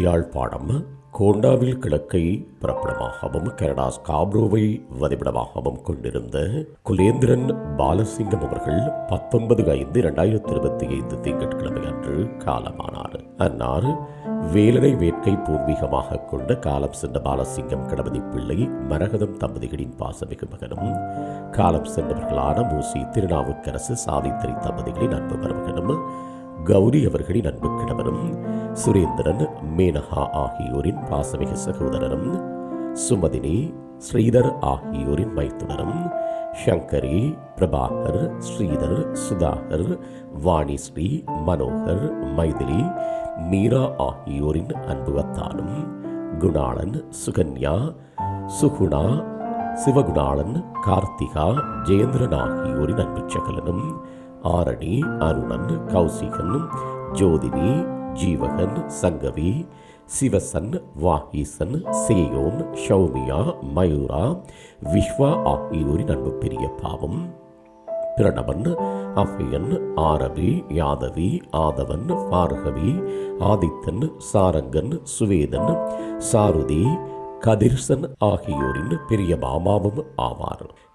யாழ்ப்பாணம் கோண்டாவில் கிழக்கை பிரபலமாகவும் கனடா ஸ்காப்ரோவை வதிவிடமாகவும் கொண்டிருந்த குலேந்திரன் பாலசிங்கம் அவர்கள் பத்தொன்பது ஐந்து இரண்டாயிரத்தி இருபத்தி ஐந்து திங்கட்கிழமை அன்று காலமானார். அன்னார் வேலனை வேட்கை பூர்வீகமாக கொண்ட காலம் சென்ற பாலசிங்கம் கணபதி பிள்ளை மரகதம் தம்பதிகளின் பாசமிகு மகனும் காலம் சென்றவர்களான மூசி திருநாவுக்கரசு சாவித்திரி தம்பதிகளின் அன்பு மருமகனும் கௌரி அவர்களின் அன்பு கிழவனும் சுரேந்திரன் மேனகா ஆகியோரின் பாசமிகு சகோதரரும் சுமதினி ஸ்ரீதர் ஆகியோரின் மைத்துனரும் ஷங்கரி பிரபாகர் ஸ்ரீதர் சுதாகர் வாணிஸ்ரீ மனோகர் மைதிலி மீரா ஆகியோரின் அன்பு அத்தானும் குணாளன் சுகன்யா சுகுணா சிவகுணாளன் கார்த்திகா ஜெயேந்திரன் ஆகியோரின் அன்பு சகலனும் ஆரணி அருணன் கௌசிகன் ஜோதினி ஜீவகன் சங்கவி சிவசன் வாகீசன் சேயோன் ஷௌமியா மயூரா விஸ்வா ஆகியோரின் அன்பு பெரிய பாவம். பிரணவன் அஃபியன் ஆரவி யாதவி ஆதவன் பார்கவி ஆதித்தன் சாரங்கன் சுவேதன் சாருதி கதிர்சன் ஆகியோரின் பெரிய மாமாவும் ஆவார்.